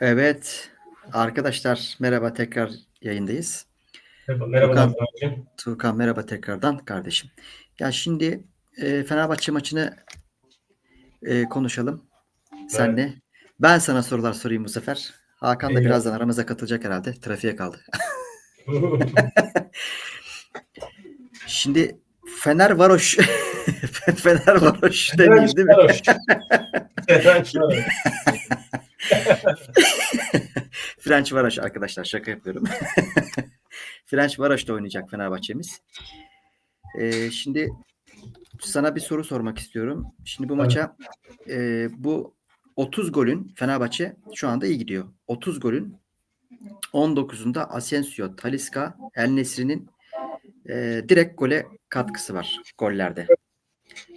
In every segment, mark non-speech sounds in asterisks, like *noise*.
Evet. Arkadaşlar merhaba tekrar yayındayız. Merhaba, merhabalar Tuğkan. Tuğkan'cığım. Tuğkan merhaba tekrardan kardeşim. Ya şimdi e, Fenerbahçe maçını e, konuşalım. Senle. Ben sana sorular sorayım bu sefer. Hakan da Eyvallah. birazdan aramıza katılacak herhalde. Trafiğe kaldı. *laughs* Şimdi Fener Varoş. *laughs* Fener Varoş demeyiz değil mi? French Varoş. *laughs* *laughs* French Varoş arkadaşlar şaka yapıyorum. *laughs* French Varoş'ta oynayacak Fenerbahçe'miz. Ee, şimdi sana bir soru sormak istiyorum. Şimdi bu Tabii. maça e, bu 30 golün Fenerbahçe şu anda iyi gidiyor. 30 golün 19'unda Asensio, Talisca, El Nesri'nin e, direkt gole katkısı var gollerde.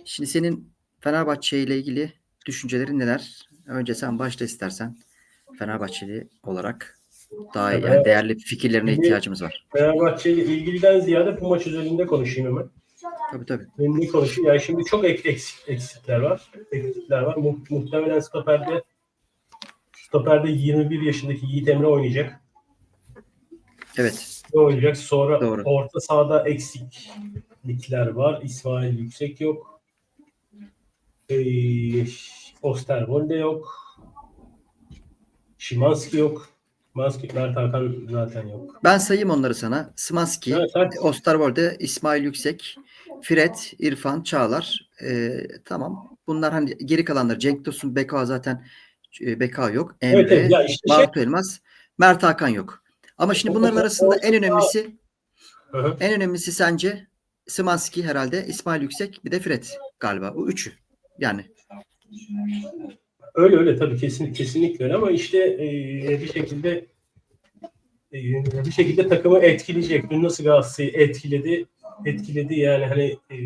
Şimdi senin Fenerbahçe ile ilgili düşüncelerin neler? Önce sen başla istersen. Fenerbahçeli olarak daha Tabii. yani değerli fikirlerine ihtiyacımız var. Fenerbahçe ile ilgiliden ziyade bu maç üzerinde konuşayım hemen. Tabii tabii. Ne konuşayım? Yani şimdi çok ek, eksik, eksikler var. Eksikler var. Mu- muhtemelen stoperde stoperde 21 yaşındaki Yiğit Emre oynayacak. Evet. Oynayacak? Sonra Doğru. orta sahada eksiklikler var. İsmail Yüksek yok. Ee, Osterwolde yok. Şimanski yok. Şimanski, Mert Hakan zaten yok. Ben sayayım onları sana. Smanski, Evet, evet. Osterwolde, İsmail Yüksek, Fred, İrfan, Çağlar. Ee, tamam. Bunlar hani geri kalanlar. Cenk Tosun, Beka zaten e, Beka yok. Emre, Evet, evet. Ya işte şey- Bartu Elmas, Mert Hakan yok. Ama şimdi bunların arasında en önemlisi Hı hı. en önemlisi sence Smanski herhalde, İsmail Yüksek, bir de Fred galiba. Bu üçü. Yani Öyle öyle tabii kesin kesinlikle öyle ama işte e, bir şekilde e, bir şekilde takımı etkileyecek. Dün nasıl Galatasaray'ı etkiledi? Etkiledi yani hani e,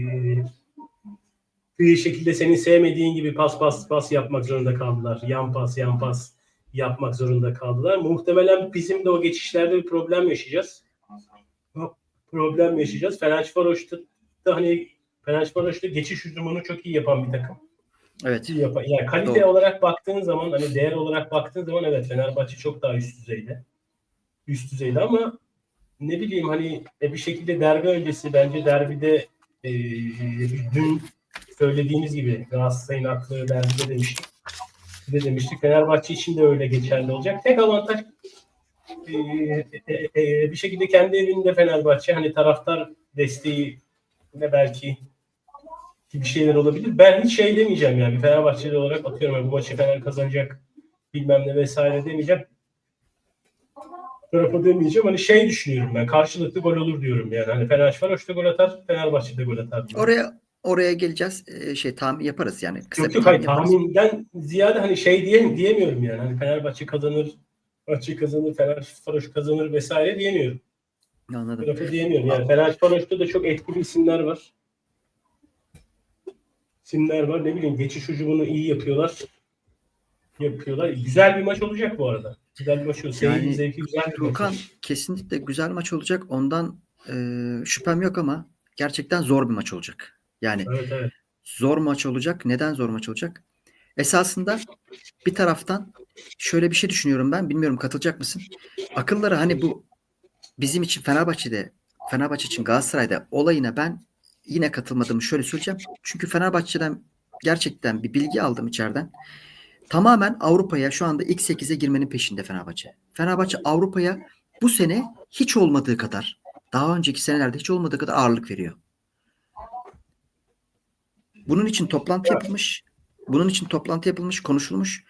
bir şekilde senin sevmediğin gibi pas pas pas yapmak zorunda kaldılar. Yan pas yan pas yapmak zorunda kaldılar. Muhtemelen bizim de o geçişlerde bir problem yaşayacağız. Problem yaşayacağız. Fenerbahçe da hani Fenerbahçe geçiş hücumunu çok iyi yapan bir takım evet. yapan. Yani kalite Doğru. olarak baktığın zaman hani değer olarak baktığın zaman evet Fenerbahçe çok daha üst düzeyde. Üst düzeyde ama ne bileyim hani e, bir şekilde derbi öncesi bence derbide e, dün söylediğiniz gibi Galatasaray'ın aklı derbide demiştik. De demiştik Fenerbahçe için de öyle geçerli olacak. Tek avantaj e, e, e, bir şekilde kendi evinde Fenerbahçe hani taraftar desteği de belki bir şeyler olabilir. Ben hiç şey demeyeceğim yani Fenerbahçeli olarak atıyorum yani bu maçı Fener kazanacak bilmem ne vesaire demeyeceğim. Tarafa demeyeceğim. Hani şey düşünüyorum ben karşılıklı gol olur diyorum yani. Hani Fenerbahçe de gol atar, Fenerbahçe de gol atar. diyorum. Oraya oraya geleceğiz. Ee, şey tahmin yaparız yani. Kısa Yok yok tahmin hayır tahminden ziyade hani şey diye, diyemiyorum yani. Hani Fenerbahçe kazanır, maçı kazanır, Fenerbahçe kazanır vesaire diyemiyorum. Anladım. Tarafa diyemiyorum. Yani Fenerbahçe'de de çok etkili isimler var. İsimler var. Ne bileyim geçiş hücumunu iyi yapıyorlar. Yapıyorlar. Güzel bir maç olacak bu arada. Güzel bir maç olacak. Yani zevki güzel bir maç Turkan olacak. kesinlikle güzel maç olacak. Ondan e, şüphem yok ama gerçekten zor bir maç olacak. Yani Evet evet. zor maç olacak. Neden zor maç olacak? Esasında bir taraftan şöyle bir şey düşünüyorum ben. Bilmiyorum katılacak mısın? Akıllara hani bu bizim için Fenerbahçe'de Fenerbahçe için Galatasaray'da olayına ben yine katılmadığımı şöyle söyleyeceğim. Çünkü Fenerbahçe'den gerçekten bir bilgi aldım içeriden. Tamamen Avrupa'ya şu anda ilk 8'e girmenin peşinde Fenerbahçe. Fenerbahçe Avrupa'ya bu sene hiç olmadığı kadar daha önceki senelerde hiç olmadığı kadar ağırlık veriyor. Bunun için toplantı yapılmış. Bunun için toplantı yapılmış, konuşulmuş.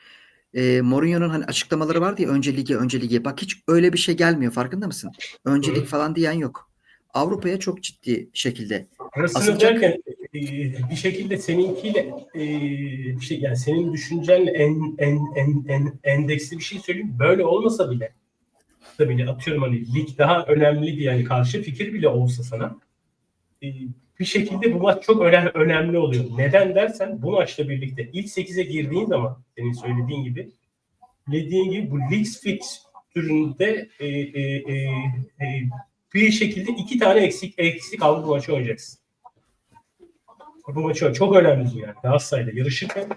E, Mourinho'nun hani açıklamaları vardı ya önce lige, önce lige. Bak hiç öyle bir şey gelmiyor farkında mısın? Öncelik falan diyen yok. Avrupa'ya çok ciddi şekilde. Arasını Asılacak. derken e, bir şekilde seninkiyle e, bir şey yani senin düşüncenle en, en, en, en endeksli bir şey söyleyeyim. Böyle olmasa bile da bile atıyorum hani lig daha önemli diye yani karşı fikir bile olsa sana e, bir şekilde bu maç çok önemli, önemli oluyor. Neden dersen bu maçla birlikte ilk 8'e girdiğin zaman senin söylediğin gibi dediğin gibi bu lig fikstüründe e, e, e, e, bir şekilde iki tane eksik eksik aldı bu maçı oynayacaksın. Bu maçı çok önemli bu yani. Galatasaray'la yarışırken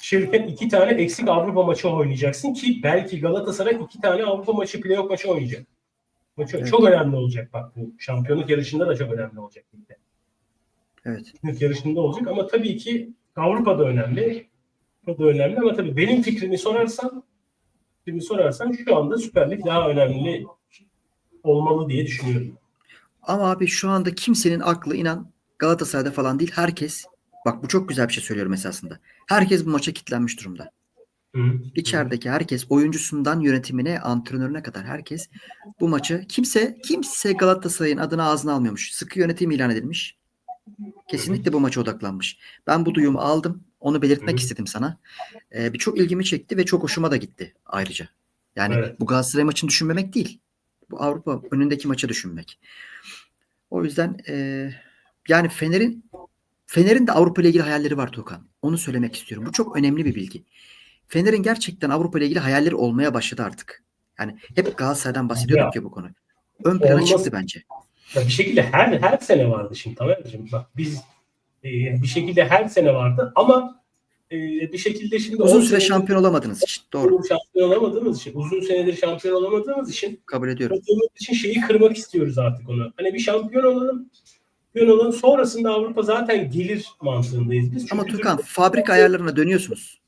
Şirket iki tane eksik Avrupa maçı oynayacaksın ki belki Galatasaray iki tane Avrupa maçı playoff maçı oynayacak. Maçı Evet. çok önemli olacak bak bu şampiyonluk yarışında da çok önemli olacak. ligde. Evet. Şampiyonluk yarışında olacak ama tabii ki Avrupa'da önemli. O da önemli ama tabii benim fikrimi sorarsan fikrimi sorarsan şu anda Süper Lig daha önemli olmalı diye düşünüyorum. Ama abi şu anda kimsenin aklı inan Galatasaray'da falan değil. Herkes bak bu çok güzel bir şey söylüyorum esasında. Herkes bu maça kitlenmiş durumda. Hı. İçerideki herkes oyuncusundan yönetimine, antrenörüne kadar herkes bu maçı kimse kimse Galatasaray'ın adını ağzına almıyormuş. Sıkı yönetim ilan edilmiş. Kesinlikle bu maça odaklanmış. Ben bu duyumu aldım. Onu belirtmek hı. istedim sana. Ee, bir çok ilgimi çekti ve çok hoşuma da gitti ayrıca. Yani Evet. bu Galatasaray maçını düşünmemek değil. Bu Avrupa önündeki maçı düşünmek. O yüzden e, yani Fener'in Fener'in de Avrupa ile ilgili hayalleri var Tuğkan. Onu söylemek istiyorum. Bu çok önemli bir bilgi. Fener'in gerçekten Avrupa ile ilgili hayalleri olmaya başladı artık. Yani hep Galatasaray'dan bahsediyorduk ya, bu konu. Ön plana Olmaz. çıktı bence. Ya bir şekilde her her sene vardı şimdi Tamer'cim. Bak biz e, bir şekilde her sene vardı ama e, bir şekilde şimdi Uzun süre şampiyon olamadığınız için. Doğru. şampiyon olamadığımız için, uzun senedir şampiyon olamadığımız için Kabul ediyorum. Olduğumuz için şeyi kırmak istiyoruz artık onu. Hani bir şampiyon olalım. Şampiyon olalım. Sonrasında Avrupa zaten gelir mantığındayız biz. Ama Çünkü Tukan fabrika ayarlarına dönüyorsunuz.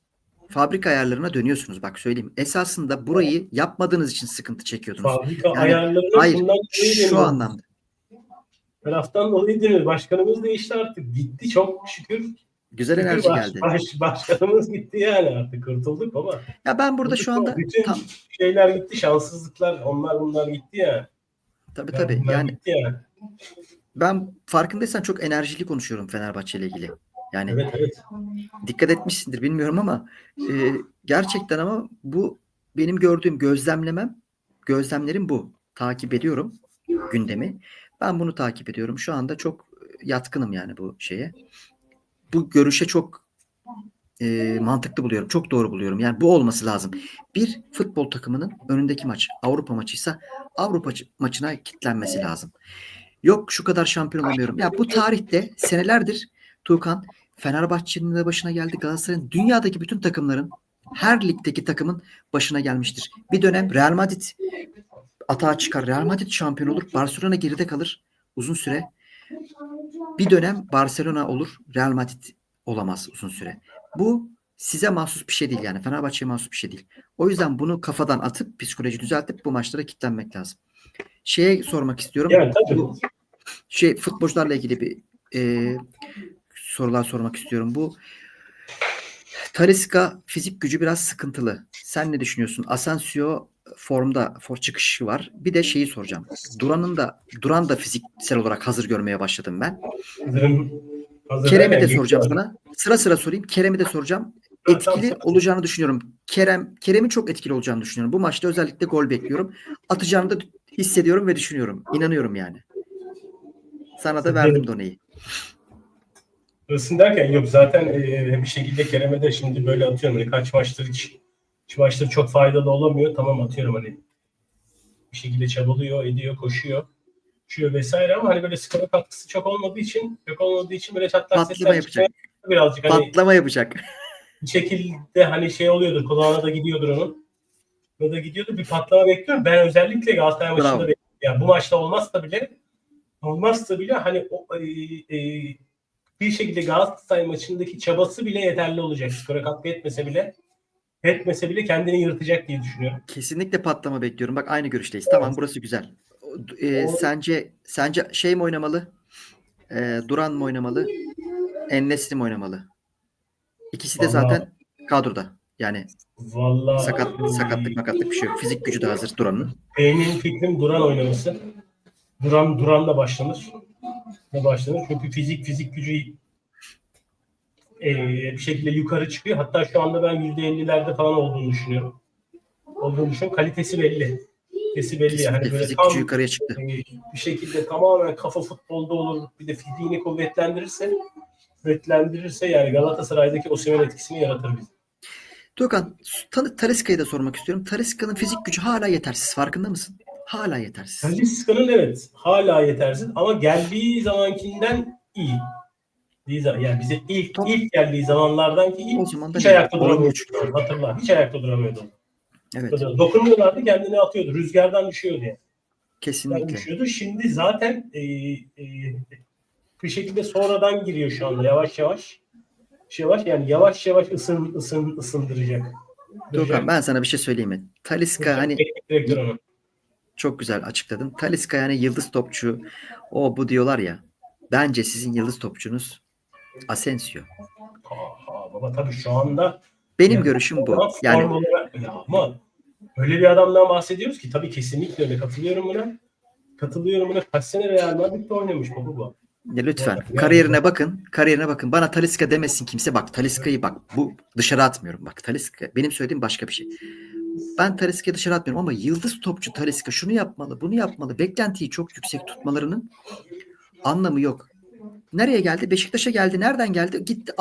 Fabrika ayarlarına dönüyorsunuz. Bak söyleyeyim. Esasında burayı yapmadığınız için sıkıntı çekiyordunuz. fabrika Yani ayarlarını hayır, bundan Şu anlamda. Taraftan dolayı deniyor. Başkanımız değişti artık. Gitti çok şükür. Güzel enerji baş- geldi. baş- başkanımız gitti yani artık kurtulduk ama. Ya ben burada şu anda bütün tam şeyler gitti. Şanssızlıklar onlar bunlar gitti ya. tabii tabii Bunlar yani gitti ya. ben farkındaysan çok enerjili konuşuyorum Fenerbahçe ile ilgili. Yani Evet evet. dikkat etmişsindir bilmiyorum ama e, gerçekten ama bu benim gördüğüm gözlemlemem gözlemlerim bu. Takip ediyorum gündemi. Ben bunu takip ediyorum. Şu anda çok yatkınım yani bu şeye. Bu görüşe çok e, mantıklı buluyorum. Çok doğru buluyorum. Yani bu olması lazım. Bir futbol takımının önündeki maç Avrupa maçıysa Avrupa maçı- maçına kitlenmesi lazım. Yok şu kadar şampiyon olamıyorum. Ya bu tarihte senelerdir Tuğkan Fenerbahçe'nin de başına geldi. Galatasaray'ın dünyadaki bütün takımların her ligdeki takımın başına gelmiştir. Bir dönem Real Madrid atağa çıkar. Real Madrid şampiyon olur. Barcelona geride kalır uzun süre. Bir dönem Barcelona olur. Real Madrid olamaz uzun süre. Bu size mahsus bir şey değil yani. Fenerbahçe'ye mahsus bir şey değil. O yüzden bunu kafadan atıp psikoloji düzeltip bu maçlara kitlenmek lazım. Şeye sormak istiyorum. Yani tabii. Bu şey futbolcularla ilgili bir e, sorular sormak istiyorum. Bu Talisca fizik gücü biraz sıkıntılı. Sen ne düşünüyorsun? Asensio formda for çıkışı var. Bir de şeyi soracağım. Duran'ın da Duran da fiziksel olarak hazır görmeye başladım ben. Hazırım. Hazır Kerem'i de soracağım sana. Sıra sıra sorayım. Kerem'i de soracağım. Etkili olacağını düşünüyorum. Kerem Kerem'in çok etkili olacağını düşünüyorum. Bu maçta özellikle gol bekliyorum. Atacağını da hissediyorum ve düşünüyorum. İnanıyorum yani. Sana da verdim doneyi. Hırsın derken yok zaten e, bir şekilde Kerem'e de şimdi böyle atıyorum. Hani kaç maçtır hiç, hiç maçtır çok faydalı olamıyor. Tamam atıyorum hani bir şekilde çabalıyor, ediyor, koşuyor. Koşuyor vesaire ama hani böyle skora katkısı çok olmadığı için yok olmadığı için böyle çatlak Patlama sesler yapacak. birazcık hani Patlama yapacak. bir şekilde hani şey oluyordur kulağına da gidiyordur onun. O da gidiyordur bir patlama bekliyorum. Ben özellikle Galatasaray Bravo. maçında bekliyorum. Yani bu maçta olmazsa bile olmazsa bile hani o, e, e, bir şekilde Galatasaray maçındaki çabası bile yeterli olacak. Skora katkı etmese bile etmese bile kendini yırtacak diye düşünüyorum. Kesinlikle patlama bekliyorum. Bak aynı görüşteyiz. Tamam burası güzel. Ee, sence sence şey mi oynamalı? Ee, Duran mı oynamalı? Ennesli mi oynamalı? İkisi de Vallahi- zaten kadroda. Yani Vallahi sakat sakatlık makatlık bir şey yok. Fizik gücü de hazır Duran'ın. Benim fikrim Duran oynaması. Duran Duran'la başlanır. Ne başlanır? Çünkü fizik fizik gücü eee, bir şekilde yukarı çıkıyor. Hatta şu anda ben %50'lerde falan olduğunu düşünüyorum. Olduğunu düşünüyorum. Kalitesi belli. Kalitesi belli. Yani Kesinlikle böyle tam yukarıya çıktı. eee, bir şekilde tamamen kafa futbolda olur. Bir de fiziğini kuvvetlendirirse kuvvetlendirirse yani Galatasaray'daki Osimhen etkisini yaratır bize. Tuğkan, Tal- Talisca'yı da sormak istiyorum. Talisca'nın fizik gücü hala yetersiz. Farkında mısın? Hala yetersiz. Talisca'nın evet hala yetersiz ama geldiği zamankinden iyi. Liza, yani bize ilk Top- ilk geldiği zamanlardan ki ilk zaman hiç ayakta duramıyordu. Hatırla. Hiç ayakta duramıyordu. Evet. Dokunuyorlardı kendini atıyordu. Rüzgardan düşüyordu yani. Kesinlikle. düşüyordu. Şimdi zaten e, e, bir şekilde sonradan giriyor şu anda yavaş yavaş. Yavaş yani yavaş yavaş ısın ısın ısındıracak. Doğukan ben sana bir şey söyleyeyim mi? Taliska hani çok güzel açıkladın. Taliska yani yıldız topçu. O bu diyorlar ya. Bence sizin yıldız topçunuz Asensio. Aa, baba tabii şu anda Benim Yani görüşüm bu. Ama Yani ya ama öyle bir adamdan bahsediyoruz ki tabii kesinlikle öyle katılıyorum buna. Katılıyorum buna. Kaç sene Real Madrid'de oynamış baba bu. Ya lütfen Yani- kariyerine bakın. Kariyerine bakın. Bana Taliska demesin kimse. Bak Taliska'yı bak. Bu dışarı atmıyorum. Bak Taliska. Benim söylediğim başka bir şey. Ben Taliska'yı dışarı atmıyorum ama yıldız topçu Taliska şunu yapmalı, bunu yapmalı. Beklentiyi çok yüksek tutmalarının anlamı yok. Nereye geldi? Beşiktaş'a geldi. Nereden geldi? Gitti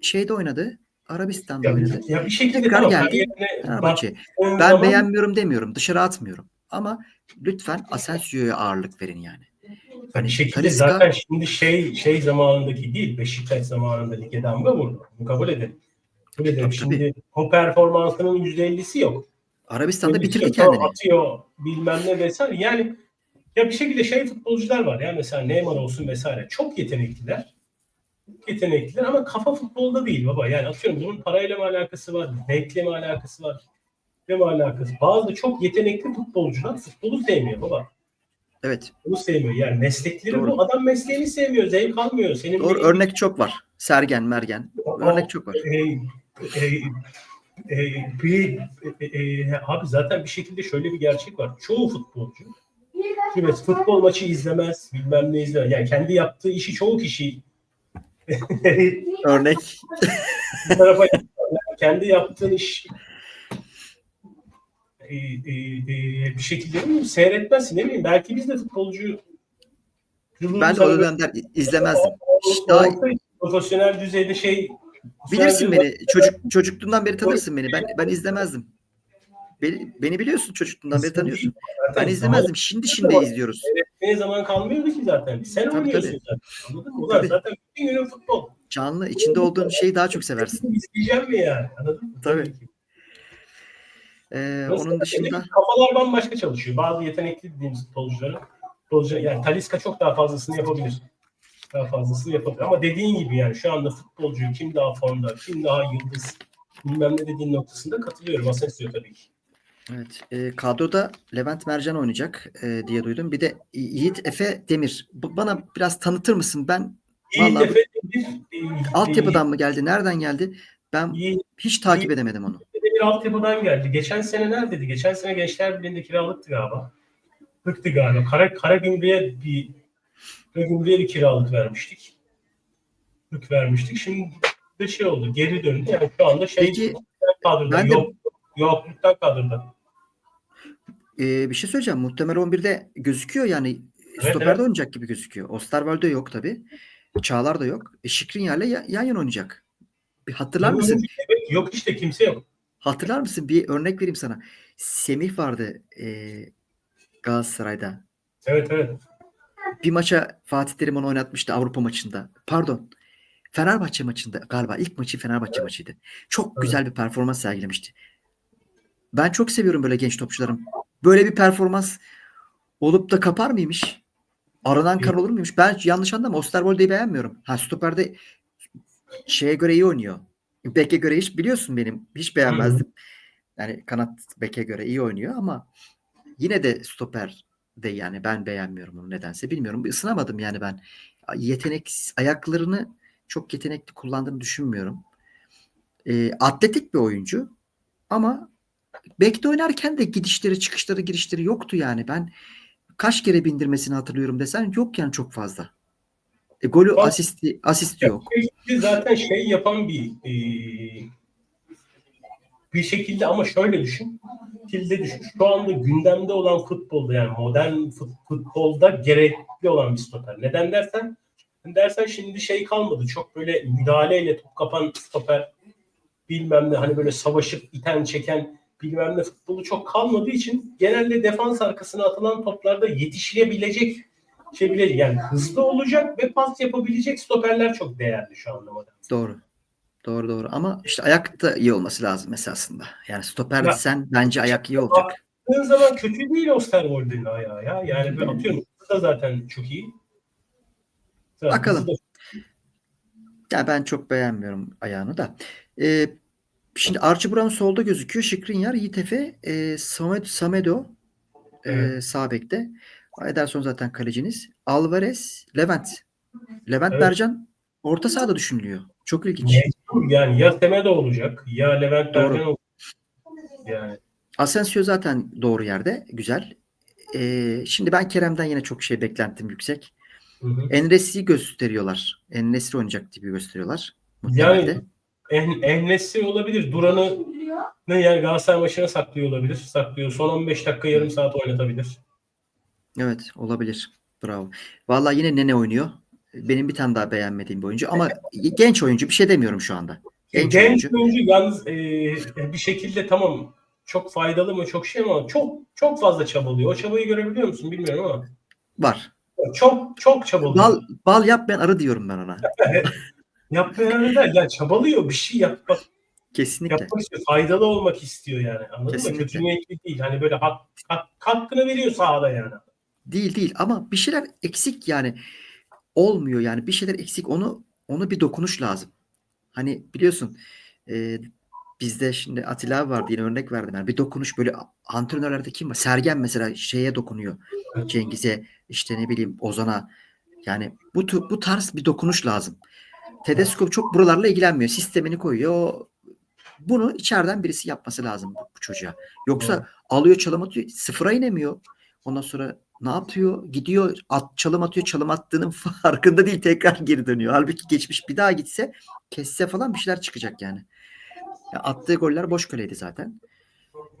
şeyde oynadı. Arabistan'da Ya, oynadı. ya bir şekilde Tekrar tamam, geldi. Fenerbahçe. Ben zaman- beğenmiyorum demiyorum. Dışarı atmıyorum. Ama lütfen Asensio'ya ağırlık verin yani. Hani bir şekilde Talisca- zaten şimdi şey şey zamanındaki değil Beşiktaş zamanında lige damga vurdu. Bunu kabul edelim. Kabul edelim. Tabii, Şimdi o performansının %50'si yok. Arabistan'da Öyle bitirdi kendini. Atıyor bilmem ne vesaire. Yani ya bir şekilde şey futbolcular var ya mesela Neymar olsun vesaire. Çok yetenekliler. Yetenekliler ama kafa futbolda değil baba. Yani atıyorum bunun parayla mı alakası var? Zevkle mi alakası var? Ne mi alakası? Bazı çok yetenekli futbolcular futbolu sevmiyor baba. Evet. Bunu sevmiyor. Yani meslekleri Doğru. bu. Adam mesleğini sevmiyor. Zevk almıyor. Senin Doğru bir- örnek çok var. Sergen, Mergen. Örnek çok var. e, e, e, bir, e, e, abi zaten bir şekilde şöyle bir gerçek var. Çoğu futbolcu evet, futbol maçı izlemez, bilmem ne izlemez. Yani kendi yaptığı işi çoğu kişi Örnek. *laughs* bir tarafa kendi yaptığın iş e, e, e, bir şekilde ne bileyim, seyretmezsin ne bileyim. Belki biz de futbolcu Ben de o dönemler izlemezdim. Daha- profesyonel düzeyde şey Bilirsin beni. Çocuk çocukluğundan beri tanırsın beni. Ben ben izlemezdim. Beni, beni biliyorsun çocukluğundan beri tanıyorsun. Ben izlemezdim. Şimdi şimdi izliyoruz. Ne zaman kalmıyordu ki zaten. Sen Tabii, oynuyorsun tabii. zaten. Anladın mı? Tabii. zaten bütün günün futbol. Canlı içinde olduğun şeyi daha çok seversin. İzleyeceğim mi yani? Anladın mı? Tabii. Ee, onun dışında kafalar bambaşka çalışıyor. Bazı yetenekli dediğimiz futbolcuların futbolcu, yani Talisca çok daha fazlasını yapabilir. Daha fazlasını yapabilir. Ama dediğin gibi yani şu anda futbolcu kim daha formda, kim daha yıldız bilmem ne dediğin noktasında katılıyorum. Asensio tabii ki. Evet e, kadroda Levent Mercan oynayacak e, diye duydum. Bir de Yiğit Efe Demir. Bu- Bana biraz tanıtır mısın? Ben İyi Vallahi- tefe bir, e, altyapıdan mı geldi? Nereden geldi? Ben iyi, hiç takip edemedim onu. Bir de bir altyapıdan geldi. Geçen sene neredeydi? Geçen sene Gençler Birliği'nde kiralıktı galiba. Hıktı galiba. Kara, Karagümrük'e bir Karagümrük'e bir kiralık vermiştik. Hık vermiştik. Şimdi de şey oldu. Geri döndü. Yani şu anda şey Peki, ben de- yok. Yokluktan kadroda. e, bir şey söyleyeceğim. Muhtemel 11'de gözüküyor yani. Stoper'de evet. oynayacak gibi gözüküyor. Osterwolde yok tabii. Çağlar da yok. E, Şikrinyar'la ya- yan yana oynayacak. Bir hatırlar mısın? Evet, yok işte kimse yok. Hatırlar mısın? Bir örnek vereyim sana. Semih vardı e, Galatasaray'da. Evet evet. Bir maça Fatih Terim onu oynatmıştı Avrupa maçında. Pardon. Fenerbahçe maçında galiba ilk maçı Fenerbahçe maçıydı. Çok Evet. güzel bir performans sergilemişti. Ben çok seviyorum böyle genç topçularım. Böyle bir performans olup da kapar mıymış? Aranan kar olur muymuş? Ben yanlış anlama. Osterwolde'yi beğenmiyorum. Ha stoperde şeye göre iyi oynuyor. Bek'e göre hiç biliyorsun benim. Hiç beğenmezdim. Yani kanat beke göre iyi oynuyor ama yine de stoper de yani ben beğenmiyorum onu nedense bilmiyorum. Bir ısınamadım yani ben. Yetenek ayaklarını çok yetenekli kullandığını düşünmüyorum. E, atletik bir oyuncu ama bekte oynarken de gidişleri, çıkışları, girişleri yoktu yani. Ben kaç kere bindirmesini hatırlıyorum desen yok yani çok fazla. E, golü Bak- asisti asisti yok. Zaten şey yapan bir e, bir şekilde ama şöyle düşün. Tilde düşün. Şu anda gündemde olan futbolda yani modern fut- futbolda gerekli olan bir stoper. Neden dersen dersen şimdi şey kalmadı. Çok böyle müdahaleyle top kapan stoper bilmem ne hani böyle savaşıp iten çeken bilmem ne futbolu çok kalmadığı için genelde defans arkasına atılan toplarda yetişilebilecek şey bile yani hızlı olacak ve pas yapabilecek stoperler çok değerli şu anda modern. Doğru. Doğru doğru ama işte ayak da iyi olması lazım esasında. Yani stoper Ya- sen bence ayak iyi olacak. Baktığın zaman kötü değil Osterwolde'nin ayağı ya. Yani ben atıyorum da zaten çok iyi. Zaten Bakalım. da- Ya ben çok beğenmiyorum ayağını da. Ee, şimdi Archie Brown solda gözüküyor. Şikrinyar, Yitefe, e, Samed, Samedo e, Evet. sağ bekte. Ederson zaten kaleciniz. Alvarez, Levent. Levent Evet. Mercan orta sahada düşünülüyor. Çok ilginç. Mecbur yani ya Semedo olacak ya Levent Doğru. Bergen olacak. Yani Asensio zaten doğru yerde. Güzel. Ee, şimdi ben Kerem'den yine çok şey beklentim yüksek. Enres'i gösteriyorlar. Enres'i oynayacak gibi gösteriyorlar. Muhtemelen Yani. En, Ehnesi olabilir. Duran'ı ne yani Galatasaray maçına saklıyor olabilir. Saklıyor. Son 15 dakika yarım saat oynatabilir. Evet olabilir. Bravo. Vallahi yine Nene oynuyor. Benim bir tane daha beğenmediğim bir oyuncu ama *laughs* genç oyuncu bir şey demiyorum şu anda. Genç, Genç, oyuncu. oyuncu yalnız e, bir şekilde tamam çok faydalı mı çok şey ama çok çok fazla çabalıyor. O çabayı görebiliyor musun bilmiyorum ama Var. çok çok çabalıyor. Bal, bal yap ben arı diyorum ben ona. *laughs* Yapmayan öyle der. Ya çabalıyor bir şey yapmak, Kesinlikle. yapmak istiyor. Faydalı olmak istiyor yani. Anladın Kesinlikle. mı? Kötü niyetli değil. Hani böyle hak, hak, hakkını veriyor sahada yani. Değil değil ama bir şeyler eksik yani. Olmuyor yani bir şeyler eksik. Onu onu bir dokunuş lazım. Hani biliyorsun e, bizde şimdi Atilla vardı yine örnek verdim. Yani bir dokunuş böyle antrenörlerde kim var? Sergen mesela şeye dokunuyor. Cengiz'e işte ne bileyim Ozan'a. Yani bu bu tarz bir dokunuş lazım. Tedesco çok buralarla ilgilenmiyor. Sistemini koyuyor. Bunu içeriden birisi yapması lazım bu, çocuğa. Yoksa Doğru. alıyor çalım atıyor. Sıfıra inemiyor. Ondan sonra ne yapıyor? Gidiyor at, çalım atıyor. Çalım attığının *laughs* farkında değil. Tekrar geri dönüyor. Halbuki geçmiş bir daha gitse kesse falan bir şeyler çıkacak yani. Ya attığı goller boş kaleydi zaten.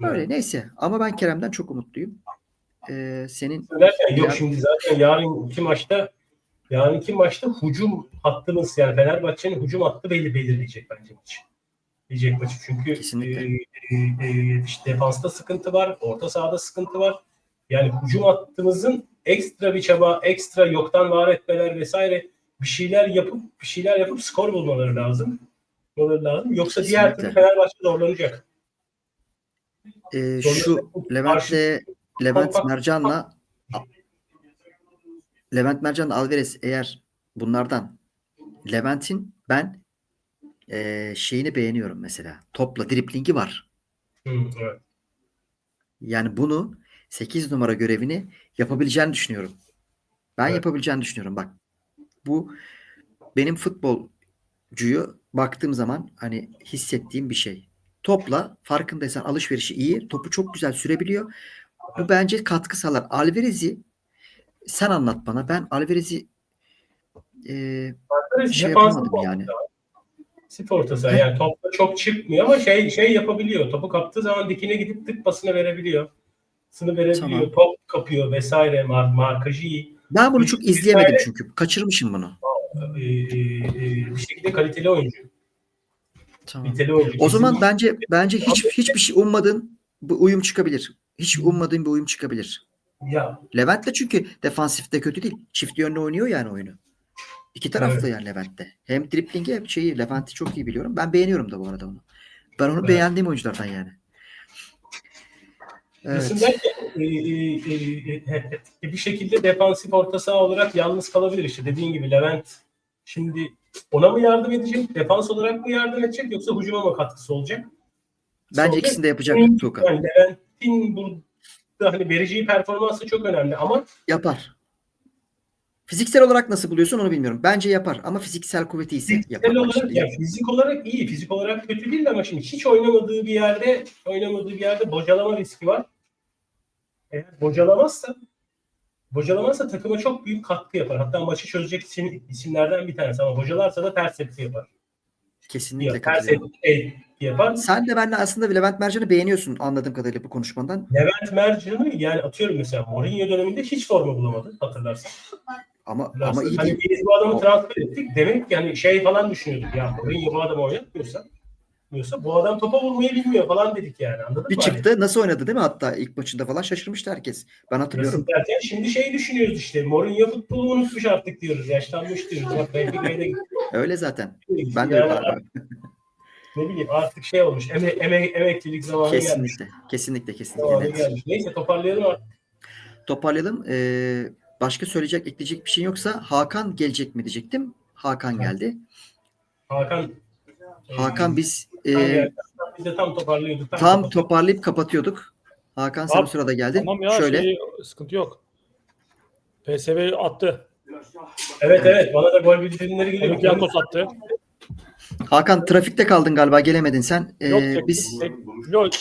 Öyle neyse. Ama ben Kerem'den çok umutluyum. Ee, senin Derken yok Ya- şimdi zaten yarın iki maçta yarın iki maçta hücum hattımız yani Fenerbahçe'nin hücum hattı belli belirleyecek bence maçı. Diyecek maçı. Çünkü Kesinlikle. e, e, e, işte defansta sıkıntı var, orta sahada sıkıntı var. Yani hücum hattımızın ekstra bir çaba, ekstra yoktan var etmeler vesaire bir şeyler yapıp bir şeyler yapıp skor bulmaları lazım. Bulmaları lazım. Yoksa diğer Kesinlikle. türlü Fenerbahçe zorlanacak. e, şu Levent'le Levent Mercan'la Levent Mercan'la Alvarez eğer bunlardan Levent'in ben e, şeyini beğeniyorum mesela. Topla driplingi var. Hı, evet. Yani bunu 8 numara görevini yapabileceğini düşünüyorum. Ben Evet. yapabileceğini düşünüyorum. Bak bu benim futbolcuyu baktığım zaman hani hissettiğim bir şey. Topla farkındaysan alışverişi iyi. Topu çok güzel sürebiliyor. Bu bence katkı sağlar. Alvarez'i sen anlat bana. Ben Alvarez'i e, Alvarez şey yapamadım orta yani. saha. Sit orta saha. Yani topla çok çıkmıyor ama şey şey yapabiliyor. Topu kaptığı zaman dikine gidip tık pasını verebiliyor. Sını verebiliyor. Tamam. Top kapıyor vesaire. Mar markajı iyi. Ben bunu çok izleyemedim çünkü. Kaçırmışım bunu. Ee, bir şekilde kaliteli oyuncu. Tamam. Niteli oyuncu. O zaman bence bence hiç hiçbir şey ummadığın bir uyum çıkabilir. Hiç ummadığın bir uyum çıkabilir. Ya Levent de çünkü defansifte kötü değil. Çift yönlü oynuyor yani oyunu. İki taraflı Evet. yani Levent'te. Hem driplingi hem şeyi Levent'i çok iyi biliyorum. Ben beğeniyorum da bu arada onu. Ben onu Evet. beğendiğim oyunculardan yani. Evet. derken, e, e, e, e, bir şekilde defansif orta saha olarak yalnız kalabilir işte. Dediğin gibi Levent şimdi ona mı yardım edecek? Defans olarak mı yardım edecek yoksa hücuma mı katkısı olacak? Bence Olacak. ikisini de yapacak Yani Tuğkan. Levent'in burada hani vereceği performansı çok önemli ama Yapar. Fiziksel olarak nasıl buluyorsun onu bilmiyorum. Bence yapar ama fiziksel kuvveti ise yapar. fiziksel Bak olarak ya fizik olarak iyi, fizik olarak kötü değil ama şimdi hiç oynamadığı bir yerde oynamadığı bir yerde bocalama riski var. Eğer bocalamazsa bocalamazsa takıma çok büyük katkı yapar. Hatta maçı çözecek isim, isimlerden bir tanesi ama bocalarsa da ters etki yapar. Kesinlikle Ya, ters etki yapar. Sen de benimle aslında Levent Mercan'ı beğeniyorsun anladığım kadarıyla bu konuşmandan. Levent Mercan'ı yani atıyorum mesela Mourinho döneminde hiç forma bulamadı hatırlarsan. Ama ama Hatırlarsın. iyi hani değil. biz bu adamı transfer ettik. Demek ki hani şey falan düşünüyorduk. Ya Mourinho bu adamı oynatmıyorsa tutmuyorsa bu adam topa vurmayı bilmiyor falan dedik yani anladın Bir mı? Hani çıktı nasıl oynadı değil mi? Hatta ilk maçında falan şaşırmıştı herkes. Ben hatırlıyorum. Nasıl derken şimdi şey düşünüyoruz işte Mourinho futbolu unutmuş artık diyoruz. Yaşlanmış diyoruz. Bak. Öyle zaten. Ben de Yani öyle. Ne bileyim artık şey olmuş. Eme, eme, emeklilik zamanı gelmiş. Kesinlikle. Kesinlikle kesinlikle. Net. gelmiş. Neyse toparlayalım artık. Toparlayalım. Ee, başka söyleyecek, ekleyecek bir şey yoksa Hakan gelecek mi diyecektim. Hakan geldi. Hakan Hakan biz e, tam e, geldi. biz de tam toparlıyorduk. tam toparlıyorduk. toparlayıp kapatıyorduk. Hakan sen sırada geldin. Tamam ya Şöyle şey, sıkıntı yok. PSV attı. Evet evet bana da gol bildirimleri geliyor. Olympiakos attı. Hakan trafikte kaldın galiba gelemedin sen. Ee, Yok biz yok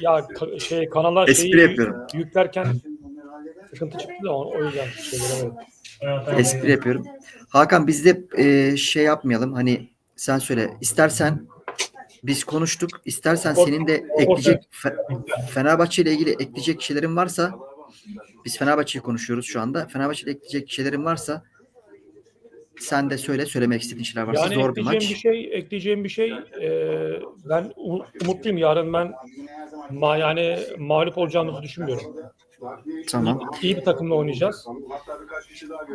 ya ka- şey kanallar Espri şeyi yapıyorum. yüklerken sıkıntı çıktı da o yüzden tamam. espri yapıyorum. Hakan biz de e, şey yapmayalım. Hani sen söyle. İstersen biz konuştuk. İstersen senin de ekleyecek Fe- Fenerbahçe ile ilgili ekleyecek şeylerin varsa biz Fenerbahçe'yi konuşuyoruz şu anda. Fenerbahçe ile ekleyecek şeylerin varsa sen de söyle söylemek istediğin şeyler varsa Yani zor bir maç. bir şey ekleyeceğim bir şey e, ben umutluyum yarın ben ma, yani mağlup olacağımızı düşünmüyorum. Tamam. İyi bir takımla oynayacağız.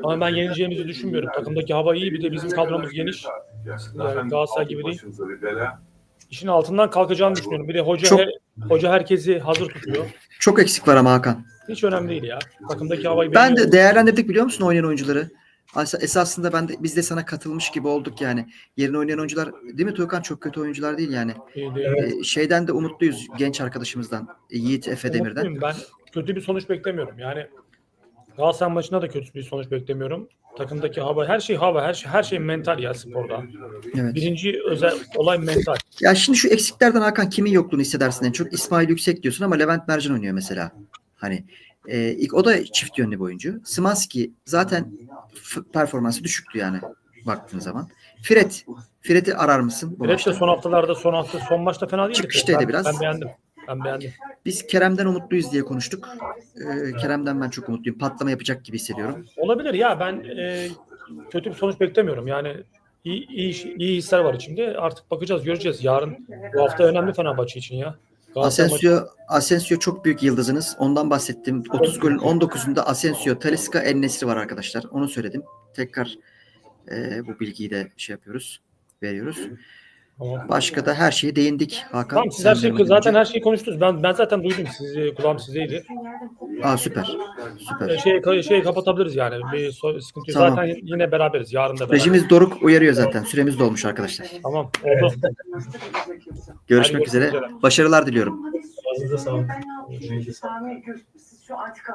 Ama ben yenileceğimizi düşünmüyorum. Takımdaki hava iyi bir de bizim kadromuz geniş. Yani Galatasaray gibi değil. İşin altından kalkacağını düşünüyorum. Bir de hoca Çok- he- hoca herkesi hazır tutuyor. Çok eksik var ama Hakan. Hiç önemli değil ya. Takımdaki havayı Ben de değerlendirdik biliyor musun oynayan oyuncuları? As- Esasında ben de biz de sana katılmış gibi olduk yani. Yerine oynayan oyuncular değil mi Tuğkan? Çok kötü oyuncular değil yani. Değil. Ee, şeyden de umutluyuz genç arkadaşımızdan. Yiğit Efe Demir'den. Ben kötü bir sonuç beklemiyorum. Yani Galatasaray maçında da kötü bir sonuç beklemiyorum. Takımdaki hava, her şey hava, her şey her şey mental ya sporda. Evet. Birinci özel olay mental. Ya şimdi şu eksiklerden Hakan kimin yokluğunu hissedersin en çok? İsmail Yüksek diyorsun ama Levent Mercan oynuyor mesela. Hani e, ilk o da çift yönlü bir oyuncu. Smanski zaten performansı düşüktü yani baktığın zaman. Fred. Fred'i arar mısın? bu Red de son haftalarda son hafta son maçta fena değildi. Çıkıştaydı ben, biraz. Ben beğendim. Ben beğendim. Biz Kerem'den umutluyuz diye konuştuk. Ee, Kerem'den ben çok umutluyum. Patlama yapacak gibi hissediyorum. Olabilir ya ben e, kötü bir sonuç beklemiyorum. Yani iyi, iyi, iyi hisler var içimde. Artık bakacağız, göreceğiz. Yarın bu hafta önemli Fenerbahçe için ya. Asensio, Asensio çok büyük yıldızınız. Ondan bahsettim. 30 golün 19'unda Asensio, Talisca, El Nesri var arkadaşlar. Onu söyledim. Tekrar e, bu bilgiyi de şey yapıyoruz. Veriyoruz. Tamam. Başka da her şeye değindik. Hakan. Tamam siz her şeyi zaten önce. her şeyi konuştunuz. Ben ben zaten duydum sizi kulağım sizdeydi. Aa süper. Ee, Süper. Şey şey kapatabiliriz yani. Bir so- sıkıntı yok. Tamam. Zaten yine beraberiz. Yarın da beraberiz. Rejimiz Doruk uyarıyor zaten. Süremiz dolmuş arkadaşlar. Tamam. Oldu. Görüşmek Hadi üzere. görüşmek üzere. Başarılar diliyorum. Ağzınıza sağlık. Siz şu antika